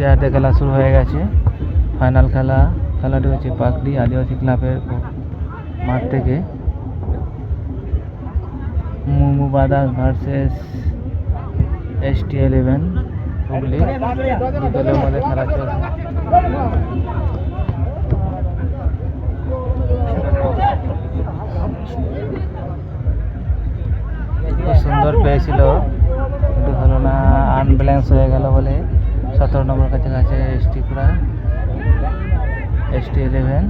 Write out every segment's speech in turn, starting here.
চেয়ারটা খেলা শুরু হয়ে গেছে। ফাইনাল খেলা, খেলাটি হচ্ছে পাকড়ি আদিবাসী ক্লাবের মাঠ থেকে। মুমু বাদাস versus S T eleven Hooghly. দু মধ্যে খেলা চলছে। খুব সুন্দর পেয়েছিল কিন্তু হলো না আনব্যালেন্স হয়ে গেল বলে। সতেরো নম্বর কাছে কাছে এস টি পুরা এস টি ইলেভেন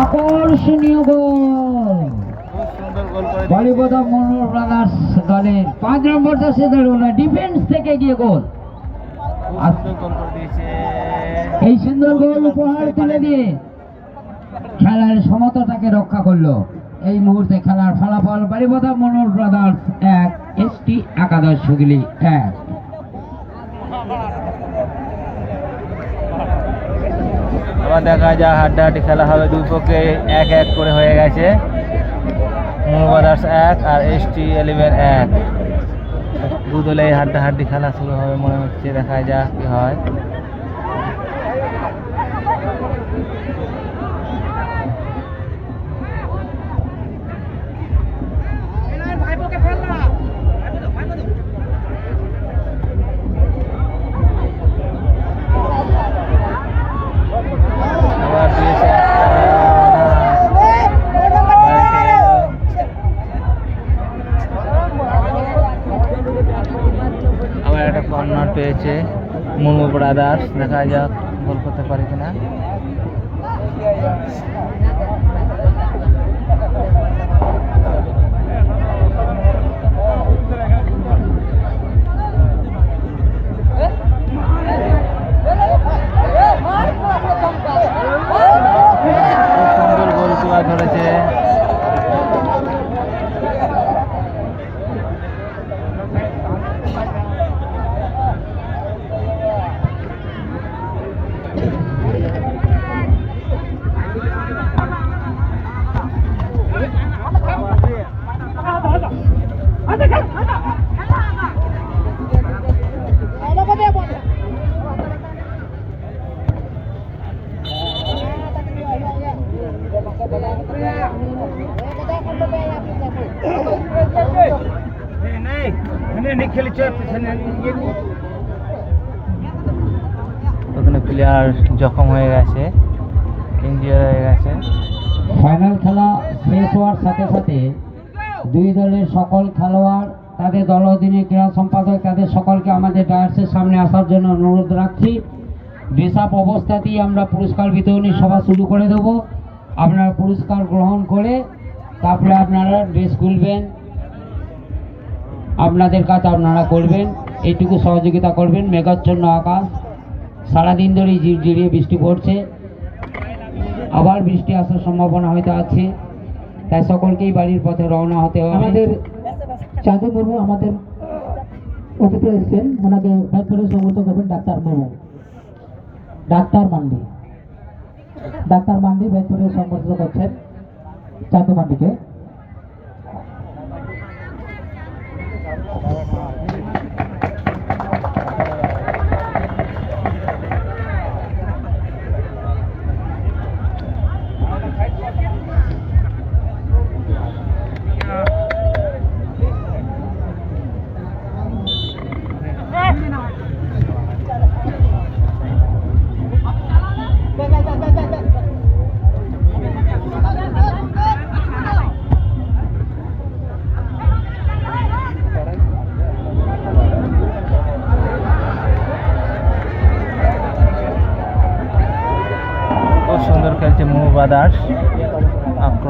আকর্ষণীয় গোল। মনোর ব্রাদার্স দলের পাঁচ নম্বর দশে ডিফেন্স থেকে গিয়ে গোল। এই সুন্দর গোল উপহার তুলে দিয়ে খেলার সমতাটাকে রক্ষা করল। এই মুহূর্তে খেলার ফলাফল বাড়িপদা মনোর ব্রাদার্স এক, এসটি একাদশ হুগলি এক। আবার দেখা যায় হাড্ডাহাড্ডি খেলা হবে দুই পক্ষে, এক এক করে হয়ে গেছে। ব্রাদার্স এক আর এস টি ইলেভেন এক। দু দলে হাড্ডাহাড্ডি খেলা শুরু হবে মনে হচ্ছে, দেখা যাক কি হয়। কর্নার পেয়েছে মুমু ব্রাদার্স। দেখা যাক গোল করতে পারে কিনা। ওখানে প্লেয়ার জখম হয়ে গেছে ইঞ্জিওর হয়ে গেছে। ফাইনাল খেলা শেষ হওয়ার সাথে সাথে দুই দলের সকল খেলোয়াড় তাদের দল অধীনে ক্রীড়া সম্পাদক তাদের সকলকে আমাদের ডায়ার্সের সামনে আসার জন্য অনুরোধ রাখছি। আপ অবস্থাতেই আমরা পুরস্কার বিতরণী সভা শুরু করে দেব। আপনারা পুরস্কার গ্রহণ করে তারপরে আপনারা ড্রেস খুলবেন। আপনাদের কাজ আপনারা করবেন, এইটুকু সহযোগিতা করবেন, মেঘাচ্ছন্ন আকাশ। সারাদিন ধরেই ঝিরঝিরিয়ে বৃষ্টি পড়ছে। আবার বৃষ্টি আসার সম্ভাবনা হয়তো আছে। তাই সকলকেই বাড়ির পথে রওনা হতে হবে। আমাদের চাঁদু মুর্মু আমাদের অতিথি এসেছেন। ওনাকে করে সম্মত করবেন doctor Murmu doctor Mandi. Doctor Mandi bag করে সম্বোধিত করছেন চাঁদু মান্ডিকে। Thank you.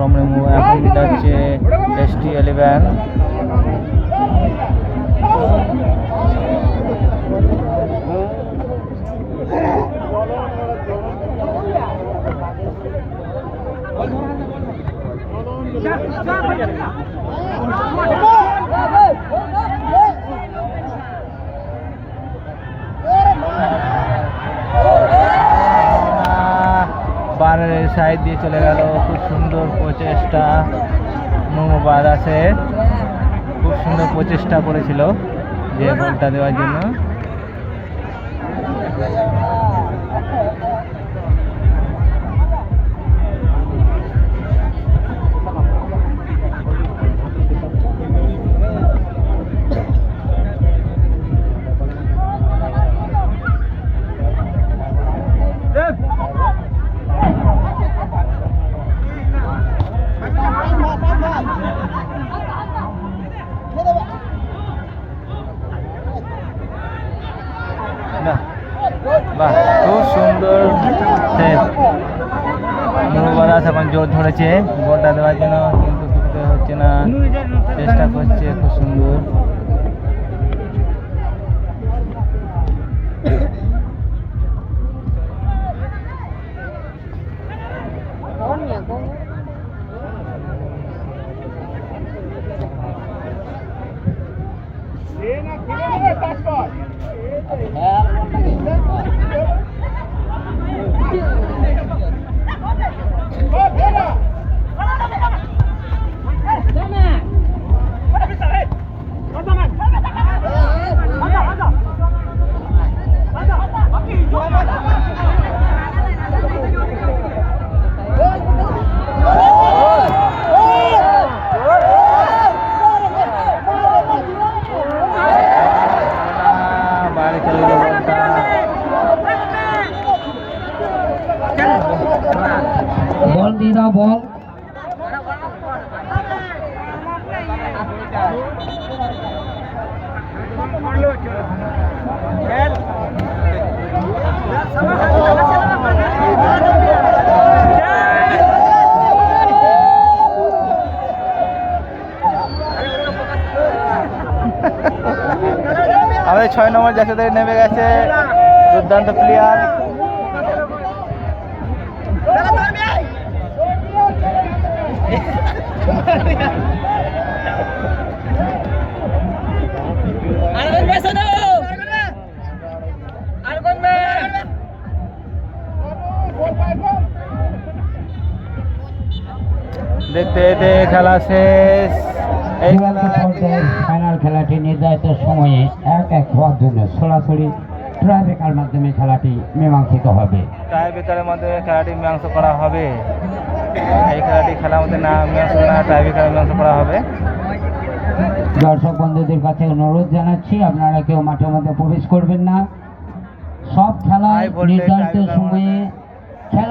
আক্রমণে মু এখন যাচ্ছে এস টি ইলেভেন বারের সাইড দিয়ে চলে গেল। খুব সুন্দর প্রচেষ্টা মোমো আছে। খুব সুন্দর প্রচেষ্টা করেছিল যে গোলটা দেওয়ার জন্য। সুন্দর সেভ মোমো ব্রাদার্স এখন জোর ধরেছে। গোলটা দেওয়ার জন্য কিন্তু কিছুতে হচ্ছে না। চেষ্টা করছে খুব সুন্দর। আহ, 六。দাও বল আমাদের ছয় নম্বর জাতীয় নেমে গেছে দুর্দান্ত প্লেয়ার দেখতে দেখতে খেলা শেষ। এই ফাইনাল খেলাটি নির্ধারিত সময়ে এক এক হওয়ার জন্য সরাসরি ট্রাইবেকার মাধ্যমে খেলাটি মীমাংসিত হবে। টাই বেকারের মাধ্যমে খেলাটি মীমাংস করা হবে। এই খেলাটি খেলার মধ্যে না মীমাংসা না টাই বেকারে মীমাংস করা হবে। দর্শক বন্ধুদের কাছে অনুরোধ জানাচ্ছি আপনারা কেউ মাঠের মধ্যে প্রবেশ করবেন না। সব খেলা নির্ধারিত সময়ে খেলা